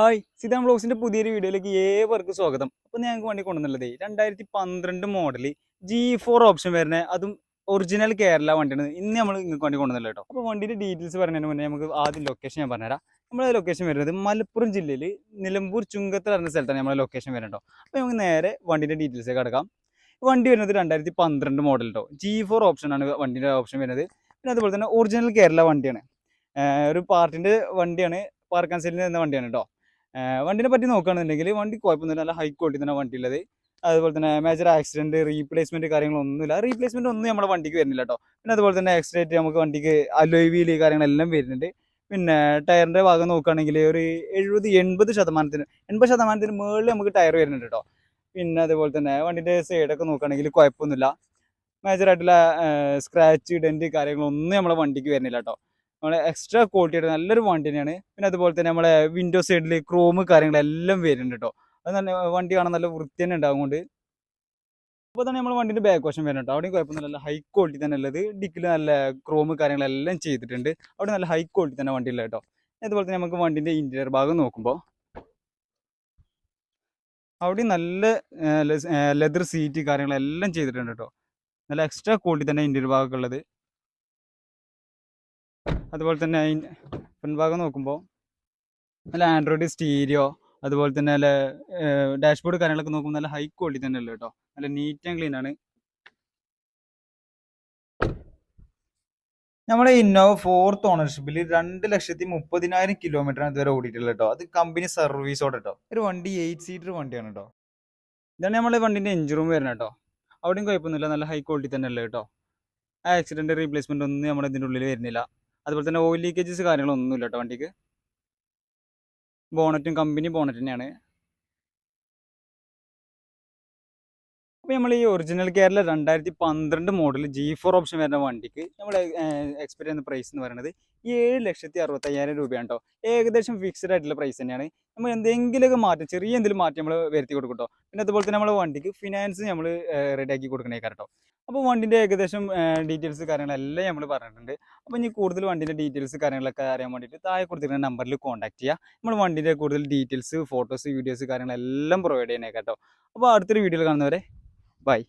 Hi സിതാം ബ്ലോഗ്സിന്റെ പുതിയൊരു വീഡിയോയിലേക്ക് ഏവർക്കും സ്വാഗതം. അപ്പൊ ഞങ്ങൾക്ക് വണ്ടി കൊണ്ടുവന്നുള്ളത് രണ്ടായിരത്തി പന്ത്രണ്ട് മോഡൽ ജി ഫോർ ഓപ്ഷൻ വരുന്ന അതും ഒറിജിനൽ കേരള വണ്ടിയാണ്. ഇന്ന് നമ്മൾ നിങ്ങൾക്ക് വണ്ടി കൊണ്ടുവന്നല്ലോ കേട്ടോ. അപ്പോൾ വണ്ടിയുടെ ഡീറ്റെയിൽസ് പറഞ്ഞതിന് മുന്നേ നമുക്ക് ആദ്യം ലൊക്കേഷൻ ഞാൻ പറഞ്ഞുതരാം. നമ്മുടെ ലൊക്കേഷൻ വരുന്നത് മലപ്പുറം ജില്ലയിൽ നിലമ്പൂർ ചുങ്കത്തിൽ പറഞ്ഞ സ്ഥലത്താണ് നമ്മുടെ ലൊക്കേഷൻ വരുന്നത് കേട്ടോ. അപ്പോൾ നമുക്ക് നേരെ വണ്ടിയുടെ ഡീറ്റെയിൽസ് കിടക്കാം. വണ്ടി വരുന്നത് രണ്ടായിരത്തി പന്ത്രണ്ട് മോഡൽ കേട്ടോ ജി ഫോർ ഓപ്ഷൻ ആണ് വണ്ടിയുടെ ഓപ്ഷൻ വരുന്നത്. പിന്നെ അതുപോലെ തന്നെ ഒറിജിനൽ കേരള വണ്ടിയാണ്. ഒരു പാർട്ടിന്റെ വണ്ടിയാണ്. പാർക്കാൻ സെല്ലിൽ നിന്ന വണ്ടിയാണ് കേട്ടോ. വണ്ടിനെ പറ്റി നോക്കുകയാണെന്നുണ്ടെങ്കിൽ വണ്ടി കുഴപ്പമൊന്നുമില്ല. നല്ല ഹൈ ക്വാളിറ്റി തന്നെ വണ്ടി ഉള്ളത് അതുപോലെ തന്നെ മേജർ ആക്സിഡന്റ് റീപ്ലേസ്മെന്റ് കാര്യങ്ങളൊന്നുമില്ല. റീപ്ലേസ്മെന്റ് ഒന്നും നമ്മുടെ വണ്ടിക്ക് വരുന്നില്ല കേട്ടോ പിന്നെ അതുപോലെ തന്നെ എക്സ്ട്രേറ്റ് നമുക്ക് വണ്ടിക്ക് അലോയ് വീൽ കാര്യങ്ങളെല്ലാം വരുന്നുണ്ട്. പിന്നെ ടയറിന്റെ ഭാഗം നോക്കുകയാണെങ്കിൽ ഒരു എഴുപത് എൺപത് ശതമാനത്തിന് എൺപത് ശതമാനത്തിന് മുകളിൽ നമുക്ക് ടയർ വരുന്നുണ്ട് കേട്ടോ പിന്നെ അതുപോലെ തന്നെ വണ്ടിന്റെ സൈഡൊക്കെ നോക്കുകയാണെങ്കിൽ കുഴപ്പമൊന്നുമില്ല. മേജർ ആയിട്ടുള്ള സ്ക്രാച്ച് ഡെന്റ് കാര്യങ്ങളൊന്നും നമ്മുടെ വണ്ടിക്ക് വരുന്നില്ല കേട്ടോ നമ്മളെ എക്സ്ട്രാ ക്വാളിറ്റി ആയിട്ട് നല്ലൊരു വണ്ടി തന്നെയാണ്. പിന്നെ അതുപോലെ തന്നെ നമ്മളെ വിൻഡോ സൈഡിൽ ക്രോം കാര്യങ്ങളെല്ലാം വരുന്നുണ്ട് കേട്ടോ അത് നല്ല വണ്ടി കാണാൻ നല്ല വൃത്തി തന്നെ ഉണ്ടാവും കൊണ്ട്. അപ്പോൾ തന്നെ നമ്മൾ വണ്ടിന്റെ ബാക്ക് വശം വരുന്നുണ്ട് കേട്ടോ അവിടെയും കുഴപ്പമൊന്നുമില്ല ഹൈ ക്വാളിറ്റി തന്നെ ഉള്ളത്. ഡിക്കിൽ നല്ല ക്രോം കാര്യങ്ങളെല്ലാം ചെയ്തിട്ടുണ്ട്. അവിടെ നല്ല ഹൈ ക്വാളിറ്റി തന്നെ വണ്ടി ഉള്ളത് കേട്ടോ അതുപോലെ തന്നെ നമുക്ക് വണ്ടിന്റെ ഇന്റീരിയർ ഭാഗം നോക്കുമ്പോൾ അവിടെ നല്ല ലെതർ സീറ്റ് കാര്യങ്ങളെല്ലാം ചെയ്തിട്ടുണ്ട് കേട്ടോ നല്ല എക്സ്ട്രാ ക്വാളിറ്റി തന്നെ ഇന്റീരിയർ ഭാഗമൊക്കെ ഉള്ളത്. അതുപോലെ തന്നെ അതിന് പിൻഭാഗം നോക്കുമ്പോൾ നല്ല ആൻഡ്രോയിഡ് സ്റ്റീരിയോ അതുപോലെ തന്നെ നല്ല ഡാഷ്ബോർഡ് കാര്യങ്ങളൊക്കെ നോക്കുമ്പോൾ നല്ല ഹൈ ക്വാളിറ്റി തന്നെ അല്ലേ കേട്ടോ നല്ല നീറ്റ് ആൻഡ് ക്ലീൻ ആണ്. നമ്മുടെ ഇന്നോവ ഫോർത്ത് ഓണർഷിപ്പിൽ രണ്ട് ലക്ഷത്തി മുപ്പതിനായിരം കിലോമീറ്ററാണ് ഇതുവരെ ഓടിയിട്ടുള്ളത് കേട്ടോ അത് കമ്പനി സർവീസോടെ കേട്ടോ ഒരു വണ്ടി എയ്റ്റ് സീറ്റർ വണ്ടിയാണ് കേട്ടോ ഇതാണ് നമ്മളെ വണ്ടിന്റെ എഞ്ചിൻ റൂം വരുന്നത് കേട്ടോ അവിടെയും കുഴപ്പമൊന്നുമില്ല. നല്ല ഹൈ ക്വാളിറ്റി തന്നെ അല്ലേ കേട്ടോ ആക്സിഡന്റ് റീപ്ലേസ്മെന്റ് ഒന്നും നമ്മുടെ ഇതിന്റെ ഉള്ളിൽ വരുന്നില്ല. അതുപോലെ തന്നെ ഓയിൽ ലീക്കേജസ് കാര്യങ്ങളൊന്നുമില്ല കേട്ടോ വണ്ടിക്ക്. ബോണറ്റും കമ്പനി ബോണറ്റ് തന്നെയാണ്. അപ്പോൾ നമ്മൾ ഈ ഒറിജിനൽ കേരള രണ്ടായിരത്തി പന്ത്രണ്ട് മോഡൽ ജി ഫോർ ഓപ്ഷൻ വരുന്ന വണ്ടിക്ക് നമ്മൾ എക്സ്പെക്ട് ചെയ്യുന്ന പ്രൈസ് എന്ന് പറയുന്നത് ഏഴ് ലക്ഷത്തി അറുപത്തയ്യായിരം രൂപയാണ് കേട്ടോ ഏകദേശം ഫിക്സ്ഡ് ആയിട്ടുള്ള പ്രൈസ് തന്നെയാണ്. നമ്മൾ എന്തെങ്കിലുമൊക്കെ മാറ്റം ചെറിയ എന്തെങ്കിലും മാറ്റം നമ്മൾ വരുത്തി കൊടുക്കും കേട്ടോ പിന്നെ അതുപോലെ തന്നെ നമ്മൾ വണ്ടിക്ക് ഫിനാൻസ് നമ്മൾ റെഡിയാക്കി കൊടുക്കണേ കേട്ടോ അപ്പോൾ വണ്ടിന്റെ ഏകദേശം ഡീറ്റെയിൽസ് കാര്യങ്ങളെല്ലാം നമ്മൾ പറഞ്ഞിട്ടുണ്ട്. അപ്പോൾ ഇനി കൂടുതൽ വണ്ടിന്റെ ഡീറ്റെയിൽസ് കാര്യങ്ങളൊക്കെ അറിയാൻ വേണ്ടിയിട്ട് താഴെ കൊടുത്തിരിക്കുന്ന നമ്പറിൽ കോൺടാക്ട് ചെയ്യുക നമ്മൾ വണ്ടിന്റെ കൂടുതൽ ഡീറ്റെയിൽസ് ഫോട്ടോസ് വീഡിയോസ് കാര്യങ്ങളെല്ലാം പ്രൊവൈഡ് ചെയ്യണേ കേട്ടോ അപ്പോൾ അടുത്തൊരു വീഡിയോയിൽ കാണുന്നവരെ বাই